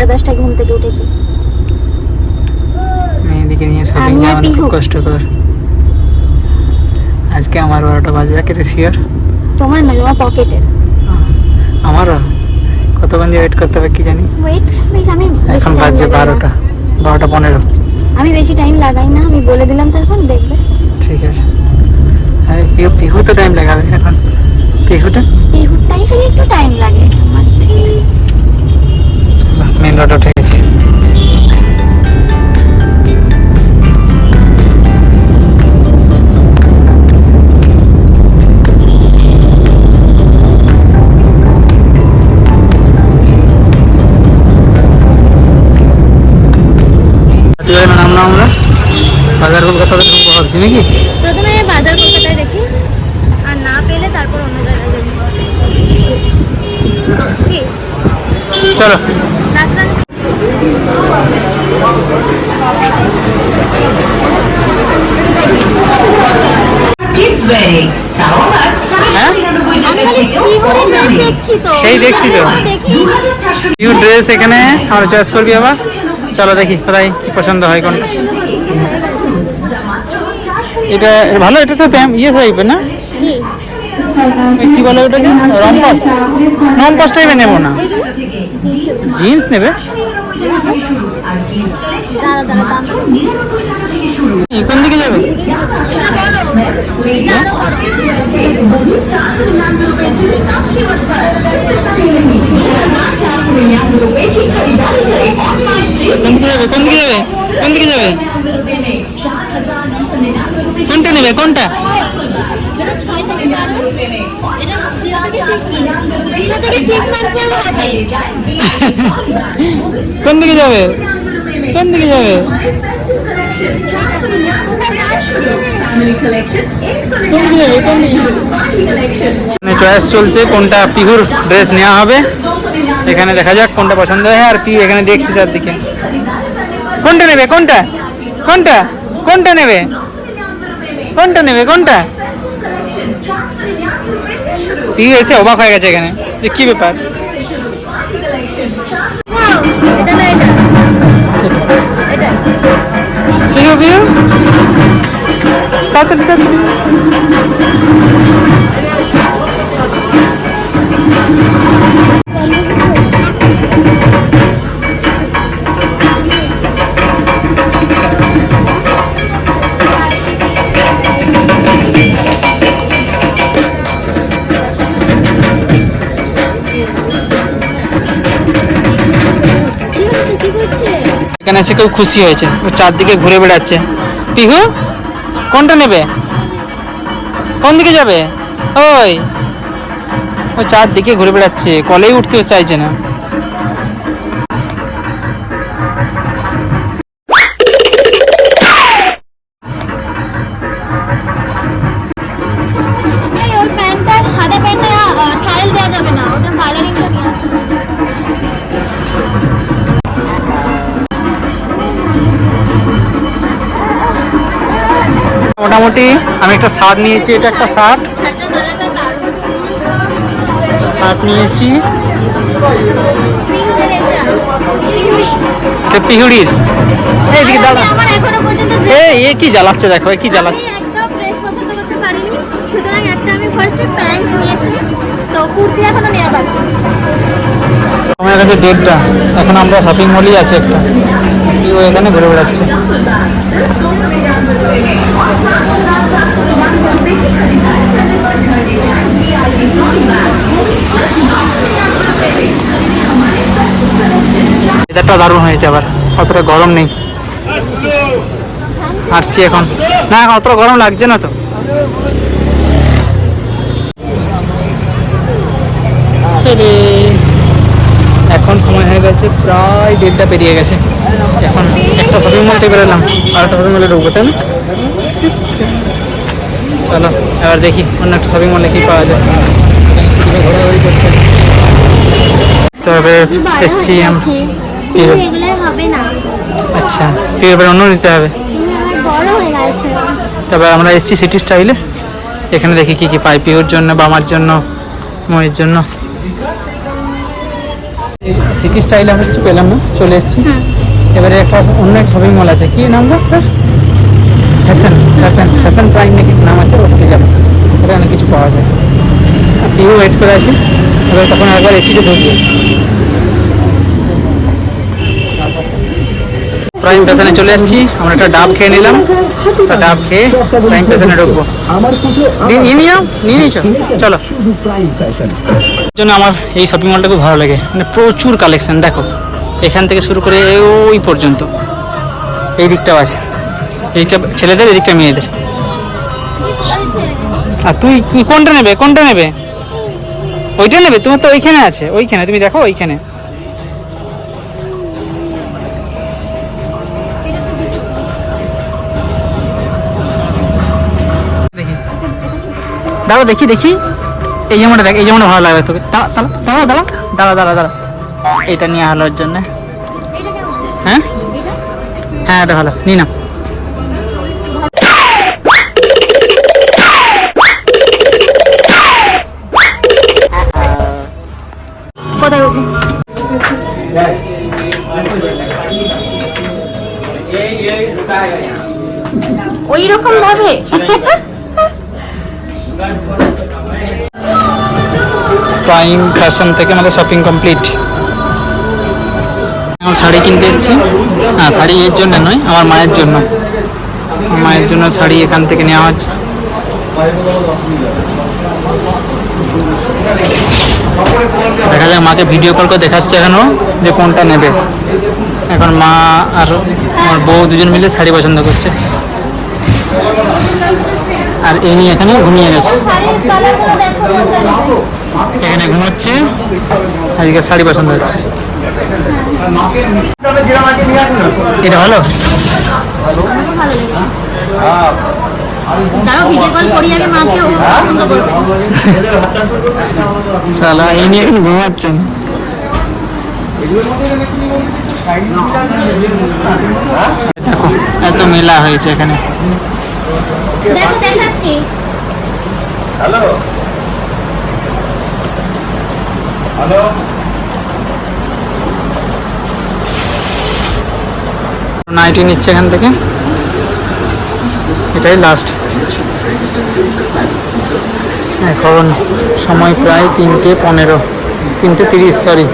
সাড়ে দশটায় ঘুম থেকে উঠেছি। মেয়েদিকে নিয়ে শপিং যাওয়া খুব। কষ্টকর। আজকে আমার বারোটা বাজবে কেটে শিওর তোমার নয় তোমার পকেটের আমারও। কতক্ষণ যে ওয়েট করতে হবে কি জানি। ওয়েট আমি এখন বাজছে বারোটা বারোটা পনেরো। আমি বেশি টাইম লাগাই না আমি বলে দিলাম তো এখন দেখবে। ঠিক আছে। আরে পিহু পিহু তো টাইম লাগাবে এখন। পিহুটা? এই হুটটাই খালি একটু টাইম লাগে। আমার মেন রোড উঠে গেছি নামলাম আমরা বাজার কলকাতাতে ঢুকবো ভাবছি নাকি? প্রথমে বাজার কলকাতায় দেখি আর না পেলে তারপর অন্য জায়গায় চলো। সেই দেখছি তো। নিউ ড্রেস এখানে আমরা চয়েস করবি আবার? চলো দেখি কোথায় কি পছন্দ হয় কোনটা? এটা ভালো এটা তো প্যাম ইয়ে টাইপের না? কি? বলে রম্পাস রম্পাস নেব না। জিন্স নেবে? দাঁড়া দাঁড়া দাম নিরানব্বই টাকা। সিক্স মার্চেও হবে কোন দিকে যাবে? কোন দিকে যাবে? চয়েস চলছে, কোনটা পিহুর ড্রেস নেওয়া হবে। এখানে দেখা যাক কোনটা পছন্দ হয় আর কি এখানে দেখছি চারদিকে। কোনটা নেবে? কোনটা? কোনটা? কোনটা নেবে? কোনটা নেবে? কোনটা? পিহু এসে অবাক হয়ে গেছে এখানে। যে কি ব্যাপার? তাড়াতাড়ি তাড়াতাড়ি। এখানে এসে কেউ খুশি হয়েছে? ও চারদিকে ঘুরে বেড়াচ্ছে। পিহু, কোনটা নেবে? কোন দিকে যাবে? ওই। ও চারদিকে ঘুরে বেড়াচ্ছে, কলেই উঠতেও চাইছে না। মোটামুটি আমি একটা শার্ট নিয়েছি, এটা একটা শার্ট শার্ট নিয়েছি। পিহুড়ির। এইদিকে এ কি জ্বালাচ্ছে দেখো কি জ্বালাচ্ছে। কাছে এখন আমরা শপিং মলই আছে একটা। এখানে ঘুরে বেড়াচ্ছে। ওয়েদারটা দারুণ হয়েছে আবার। অতটা গরম নেই। আসছি এখন। না এখন অতটা গরম লাগছে না তো। এখন সময় হয়ে গেছে প্রায় দেড়টা পেরিয়ে গেছে। এখন একটা শপিং মল থেকে বেরোলাম। আর একটা শপিং মলে ঢুকবো তাই না? চলো এবার দেখি অন্য একটা শপিং মলে কি পাওয়া যায়। ঘোরাঘুরি করছে তবে এসছি আচ্ছা ফির এবার অন্য নিতে হবে। হয়ে তবে আমরা এসছি সিটি স্টাইলে এখানে দেখি কি কি পাই পিওর জন্য বা আমার জন্য ময়ের জন্য। সিটি স্টাইলে আমরা কিছু পেলাম না চলে এসেছি। এবারে একটা অন্য এক শপিং মল আছে। কি নাম ফ্যাশন ফ্যাশন ফ্যাশন প্রাইম নাকি নাম আছে, ওখানে যাব। ওখানে অনেক কিছু পাওয়া যায়। পিউ ওয়েট করে আছে এবার তখন একবার এসিতে ঢুকবে। প্রাইম ফ্যাশনে চলে এসেছি আমরা একটা ডাব খেয়ে নিলাম। ডাব খেয়ে প্রাইম ফ্যাশনে ঢুকবো। নিয়ে নিও, নিয়ে নিয়েছো চলো। জন্য আমার এই শপিং মলটা খুব ভালো লাগে। মানে প্রচুর কালেকশন দেখো। এখান থেকে শুরু করে ওই পর্যন্ত। এই দিকটাও আছে। এইদিকটা ছেলেদের এদিকটা মেয়েদের। আর তুই তুই কোনটা নেবে কোনটা নেবে? ওইটা নেবে তোমার তো ওইখানে আছে ওইখানে তুমি দেখো ওইখানে। দাঁড়া দেখি দেখি। এই জামাটা দেখ এই জামাটা ভালো লাগবে তোকে। দাঁড়া দাঁড়া দাঁড়া দাঁড়া দাঁড়া দাঁড়া এটা নিয়ে হলো ওর জন্য। হ্যাঁ? হ্যাঁ এটা ভালো। নি না ওই রকম ভাবে? প্রাইম ফ্যাশন থেকে আমাদের শপিং কমপ্লিট আমার শাড়ি কিনতে এসেছি। হ্যাঁ শাড়ি এর জন্য নয় আমার মায়ের জন্য। মায়ের জন্য শাড়ি এখান থেকে নেওয়া হচ্ছে। যাক মাকে ভিডিও কল করে দেখাচ্ছে এখনও যে কোনটা নেবে। এখন মা আর আমার বউ দুজন মিলে শাড়ি পছন্দ করছে। আর এই নিয়ে এখানে ঘুমিয়ে গেছে। এখানে ঘুমাচ্ছে, আজকে শাড়ি পছন্দ হচ্ছে। এটা ভালো? ভালো ভিডিও কল করি আগে মাকে ও পছন্দ করবে। সালা এই নিয়ে এখন ঘুমাচ্ছেন। দেখো এত মেলা হয়েছে এখানে। দেখো দেখাচ্ছি। নাইটি নিচ্ছে এখান থেকে। এটাই লাস্ট এখন সময় প্রায় তিনটে পনেরো তিনটে তিরিশ সরি